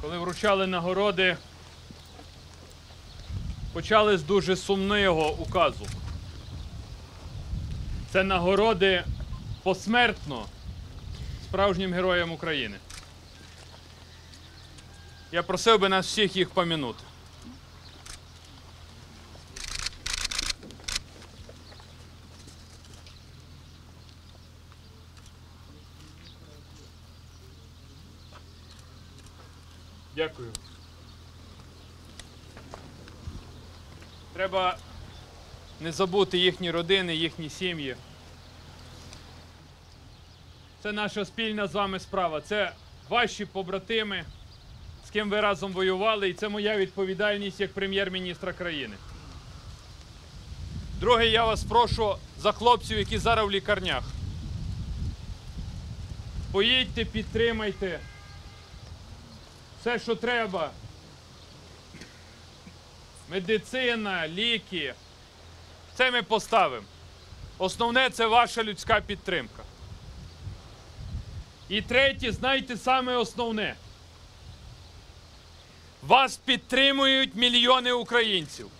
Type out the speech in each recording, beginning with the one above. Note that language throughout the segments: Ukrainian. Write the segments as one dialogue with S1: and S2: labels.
S1: коли вручали нагороди, почали з дуже сумного указу. Це нагороди посмертно справжнім героям України. Я просив би нас всіх їх помінути. Дякую. Треба не забути їхні родини, їхні сім'ї. Це наша спільна з вами справа. Це ваші побратими, з ким ви разом воювали, і це моя відповідальність як прем'єр-міністра країни. Друге, я вас прошу за хлопців, які зараз в лікарнях. Поїдьте, підтримайте все, що треба. Медицина, ліки. Це ми поставимо. Основне це ваша людська підтримка. І третє, знайте саме основне. Вас підтримують мільйони українців.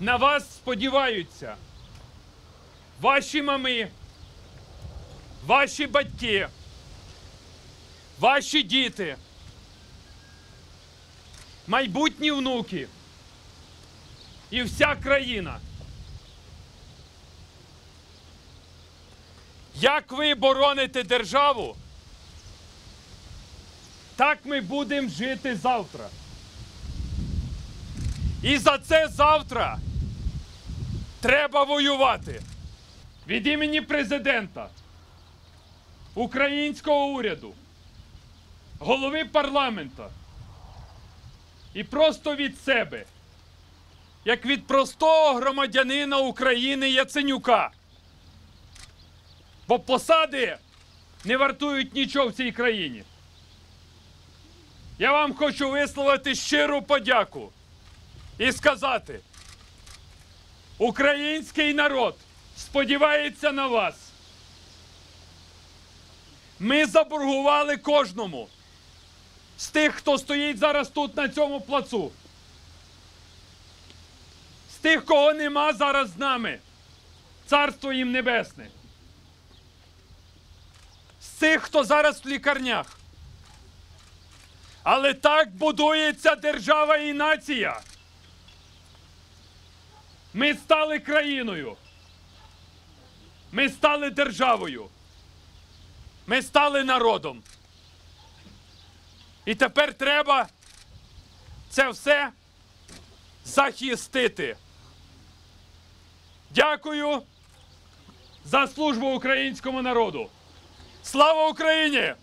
S1: На вас сподіваються ваші мами, ваші батьки, ваші діти, майбутні внуки і вся країна. Як ви бороните державу, так ми будемо жити завтра. І за це завтра треба воювати. Від імені президента, українського уряду, голови парламента і просто від себе, як від простого громадянина України Яценюка. Бо посади не вартують нічого в цій країні. Я вам хочу висловити щиру подяку і сказати: український народ сподівається на вас. Ми заборгували кожному з тих, хто стоїть зараз тут на цьому плацу. З тих, кого нема зараз з нами. Царство їм небесне. З цих, хто зараз в лікарнях. Але так будується держава і нація. Ми стали країною. Ми стали державою. Ми стали народом. І тепер треба це все захистити. Дякую за службу українському народу. Слава Україні!